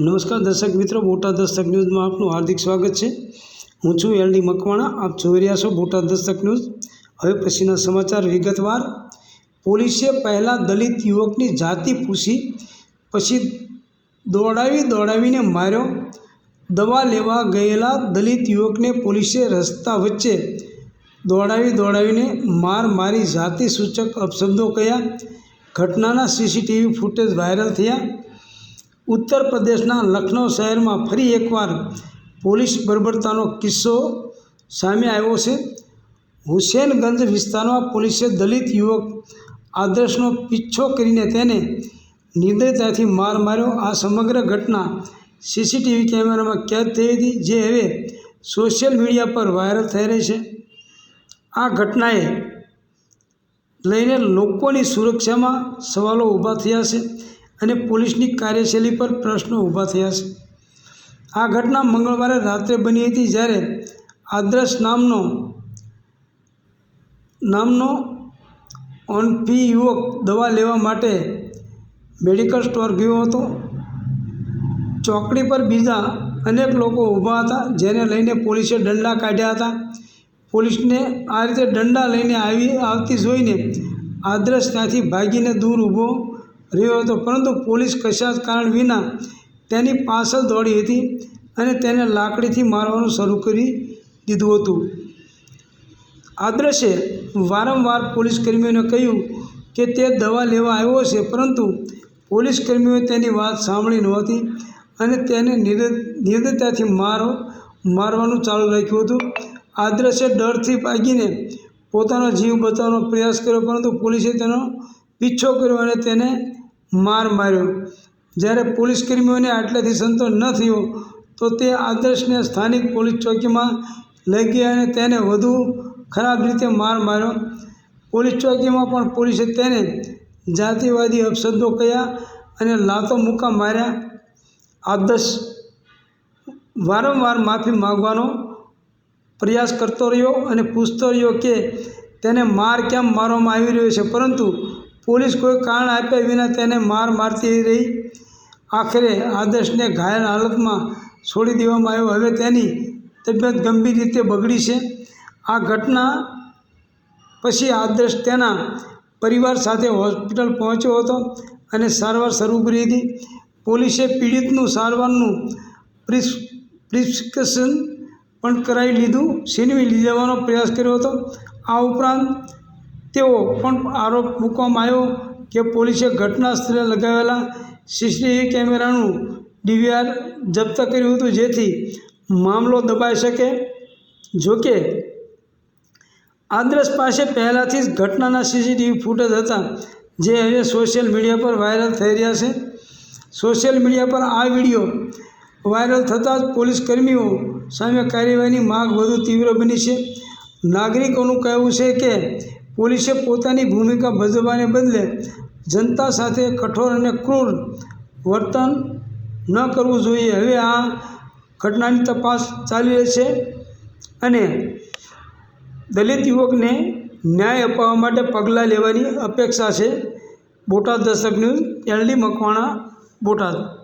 નમસ્કાર દર્શક મિત્રો, બોટાદ દસ્તક ન્યૂઝમાં આપનું હાર્દિક સ્વાગત છે. હું છું એલડી મકવાણા, આપ જોઈ રહ્યા છો બોટાદ દસ્તક ન્યૂઝ. હવે પછીના સમાચાર વિગતવાર. પોલીસે પહેલાં દલિત યુવકની જાતિ પૂછી, પછી દોડાવી દોડાવીને માર્યો. દવા લેવા ગયેલા દલિત યુવકને પોલીસે રસ્તા વચ્ચે દોડાવી દોડાવીને માર મારી જાતિ સૂચક અપશબ્દો કયા ઘટનાના સીસીટીવી ફૂટેજ વાયરલ થયા. ઉત્તર પ્રદેશના લખનૌ શહેરમાં ફરી એકવાર પોલીસ બર્બરતાનો કિસ્સો સામે આવ્યો છે. હુસેનગંજ વિસ્તારમાં પોલીસે દલિત યુવક આદર્શનો પીછો કરીને તેને નિર્દયતાથી માર માર્યો. આ સમગ્ર ઘટના સીસીટીવી કેમેરામાં કેદ થઈ હતી, જે હવે સોશિયલ મીડિયા પર વાયરલ થઈ રહી છે. આ ઘટનાએ લઈને લોકોની સુરક્ષામાં સવાલો ઊભા થયા છે. અને પોલીસની કાર્યશૈલી પર પ્રશ્નો ઊભા થયા છે. આ ઘટના મંગળવારે રાત્રે બની હતી જ્યારે આદર્શ નામનો નામનો ઓનફી યુવક દવા લેવા માટે મેડિકલ સ્ટોર ગયો હતો. ચોકડી પર બીજા અનેક લોકો ઊભા હતા જેને લઈને પોલીસે દંડા કાઢ્યા હતા. પોલીસને આ રીતે દંડા લઈને આવી, આવતી જોઈને આદર્શ ત્યાંથી ભાગીને દૂર ઊભો રહ્યો હતો. પરંતુ પોલીસ કશા જ કારણ વિના તેની પાછળ દોડી હતી અને તેને લાકડીથી મારવાનું શરૂ કરી દીધું હતું. આદર્શે વારંવાર પોલીસ કર્મીઓને કહ્યું કે તે દવા લેવા આવ્યો છે, પરંતુ પોલીસ કર્મીઓએ તેની વાત સાંભળી નહોતી અને તેને નિર્દયતાથી મારો, મારવાનું ચાલુ રાખ્યું હતું. આદર્શે ડરથી ભાગીને પોતાનો જીવ બચાવવાનો પ્રયાસ કર્યો, પરંતુ પોલીસે તેનો પીછો કર્યો અને તેને માર માર્યો. જ્યારે પોલીસ કર્મીઓને આટલેથી સંતોષ ન થયો, તો તે આદર્શને સ્થાનિક પોલીસ ચોકીમાં લઈ ગયા અને તેને વધુ ખરાબ રીતે માર માર્યો. પોલીસ ચોકીમાં પણ પોલીસે તેને જાતિવાદી અપશબ્દો કહ્યા અને લાતો મુક્કા માર્યા. આદર્શ વારંવાર માફી માગવાનો પ્રયાસ કરતો રહ્યો અને પૂછતો રહ્યો કે તેને માર કેમ મારવામાં આવી રહ્યો છે. પરંતુ પોલીસ કોઈ કારણ આપ્યા વિના તેને માર મારતી રહી. આખરે આદર્શને ઘાયલ હાલતમાં છોડી દેવામાં આવ્યો. હવે તેની તબિયત ગંભીર રીતે બગડી છે. આ ઘટના પછી આદર્શ તેના પરિવાર સાથે હોસ્પિટલ પહોંચ્યો હતો અને સારવાર શરૂ કરી હતી. પોલીસે પીડિતનું સારવારનું પ્રિસ, પ્રિસ્ક્રિપ્શન પણ કરાવી લીધું. છીનવી લેવાનો પ્રયાસ કર્યો હતો. આ ઉપરાંત તેઓ પણ આરોપ મૂકવામાં આવ્યો કે પોલીસે ઘટના સ્થળે લગાવેલા સીસીટીવી કેમેરાનું ડીવીઆર જપ્ત કર્યું હતું, જેથી મામલો દબાઈ શકે. જોકે આદ્રસ પાસે પહેલાંથી જ ઘટનાના સીસીટીવી ફૂટેજ હતા, જે હવે સોશિયલ મીડિયા પર વાયરલ થઈ રહ્યા છે. સોશિયલ મીડિયા પર આ વીડિયો વાયરલ થતાં જ પોલીસ કર્મીઓ સામે કાર્યવાહીની માગ વધુ તીવ્ર બની છે. નાગરિકોનું કહેવું છે કે પોલીસે પોતાની ભૂમિકા ભજવવાને બદલે જનતા સાથે કઠોર અને ક્રૂર વર્તન ન કરવું જોઈએ. હવે આ ઘટનાની તપાસ ચાલી રહી છે અને દલિત યુવકને ન્યાય અપાવવા માટે પગલાં લેવાની અપેક્ષા છે. બોટાદ દર્શક ન્યૂઝ એલડી મકવાણા, બોટાદ.